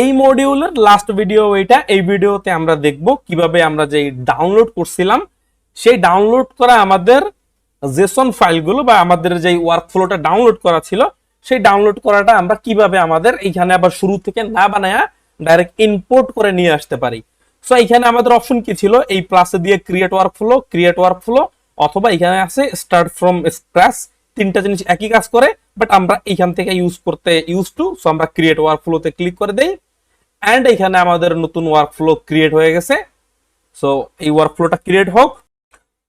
এই মডিউলের last video এটা, এই ভিডিওতে আমরা দেখব কীভাবে আমরা যে ডাউনলোড করছিলাম, সেই ডাউনলোড করা আমাদের জেসন ফাইলগুলো বা আমাদের যে ওয়ার্কফ্লোটা ডাউনলোড করা ছিল, সেই ডাউনলোড করাটা আমরা কীভাবে আমাদের এইখানে আবার শুরু থেকে না বানায়া ডাইরেক্ট ইম্পোর্ট করে নিয়ে আসতে পারি। সো এখানে আমাদের অপশন কি ছিল? এই প্লাসে দিয়ে ক্রিয়েট ওয়ার্কফ্লো ক্রিয়েট ওয়ার্কফ্লো অথবা এখানে আছে স্টার্ট ফ্রম স্ক্র্যাচ তিনটা জিনিস একই কাজ করে বাট আমরা এখান থেকে ইউজ করতে ইউজ টু সো আমরা ক্রিয়েট ওয়ার্ক ওয়ার্কফ্লোতে ক্লিক করে দেই। অ্যান্ড এখানে আমাদের নতুন ওয়ার্কফ্লো ক্রিয়েট হয়ে গেছে। সো এই ওয়ার্কফ্লোটা ক্রিয়েট হোক।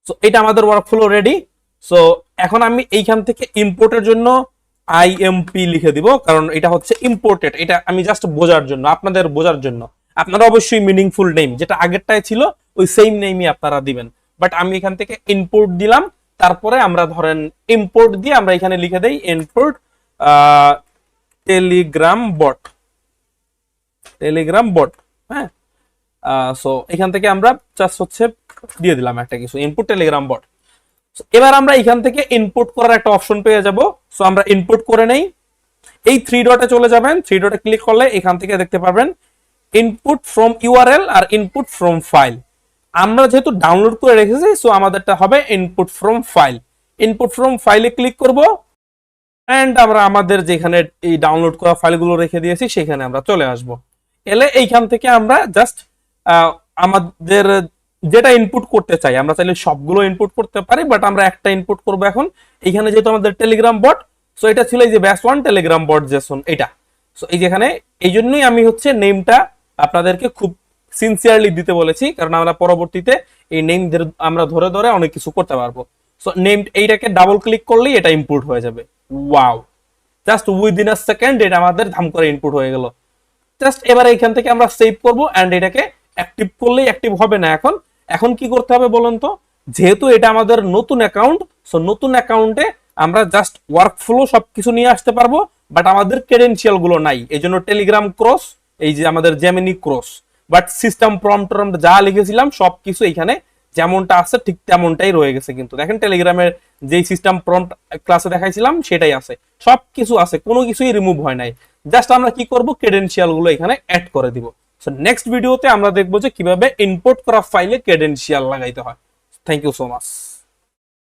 সো এটা আমাদের ওয়ার্কফ্লো রেডি সো এখন আমি এইখান থেকে ইম্পোর্টের জন্য আইএমপি লিখে দিব, কারণ এটা হচ্ছে ইম্পোর্টেড এটা আমি জাস্ট বোঝার জন্য, আপনাদের বোঝার জন্য। আপনারা অবশ্যই মিনিংফুল নেম যেটা আগেরটায় ছিল, ওই সেম নেমই আপনারা দিবেন। বাট আমি এখান থেকে ইম্পোর্ট দিলাম, তারপরে আমরা ধরেন ইম্পোর্ট দিয়ে আমরা এখানে লিখে দেই import Telegram bot Telegram bot হ্যাঁ? সো এখান থেকে আমরা জাস্ট হচ্ছে দিয়ে দিলাম একটা কিছু ইনপুট টেলিগ্রাম বট এবার আমরা এখান থেকে ইনপুট করার একটা অপশন পেয়ে যাব। সো আমরা ইনপুট করে নেই। এই থ্রি ডটে চলে যাবেন। থ্রি ডটে ক্লিক করলে এখান থেকে দেখতে পারবেন ইনপুট ফ্রম ইউআরএল আর ইনপুট ফ্রম ফাইল আমরা যেহেতু ডাউনলোড করে রেখেছি সো আমাদেরটা হবে input from file input from ফাইলে ক্লিক করব। অ্যান্ড আমরা আমাদের যেখানে এই ডাউনলোড করা ফাইলগুলো রেখে দিয়েছি, সেখানে আমরা চলে আসব। এলে এইখান থেকে আমরা জাস্ট আমাদের যেটা ইনপুট করতে চাই, আমরা চাইলে সবগুলো ইনপুট করতে পারি বাট আমরা একটা ইনপুট করব এখন। এইখানে যেহেতু আমাদের টেলিগ্রাম বট সো এটা ছিল এই যে base one Telegram bot JSON এটা। সো এই যেখানে এই জন্যই আমি হচ্ছে নেমটা আপনাদেরকে খুব সিনসিয়ারলি দিতে বলেছি, কারণ আমরা পরবর্তীতে এই নেম আমরা ধরে ধরে অনেক কিছু করতে পারব। সো নেম এইটাকে ডাবল ক্লিক করলেই এটা ইম্পোর্ট হয়ে যাবে। Wow just within a second এটা আমাদের ধাম করে ইনপুট হয়ে গেল। জাস্ট এবার এখান থেকে আমরা সেভ করব এন্ড এটাকে অ্যাক্টিভ করলেই অ্যাক্টিভ হবে না এখন। এখন কি করতে হবে বলুন তো? যেহেতু এটা আমাদের নতুন অ্যাকাউন্ট সো নতুন অ্যাকাউন্টে আমরা জাস্ট ওয়ার্ক ফ্লো সবকিছু নিয়ে আসতে পারব বাট আমাদের ক্রেডেন্সিয়ালগুলো নাই। এই জন্য টেলিগ্রাম ক্রস এই যে আমাদের Gemini cross but system prompt যা লিখেছিলাম, সবকিছু এখানে যেমনটা আছে ঠিক তেমনটাই রয়ে গেছে কিন্তু। দেখেন টেলিগ্রামের যেই সিস্টেম প্রম্পট ক্লাসে দেখাইছিলাম, সেটাই আছে। সবকিছু আছে, কোনো কিছুই রিমুভ হয় নাই। জাস্ট আমরা কি করব? ক্রেডেনশিয়ালগুলো এখানে অ্যাড করে দিব। সো নেক্সট ভিডিওতে আমরা দেখব যে কীভাবে ইম্পোর্ট করা ফাইলে ক্রেডেনশিয়াল লাগাইতে হয়। Thank you so much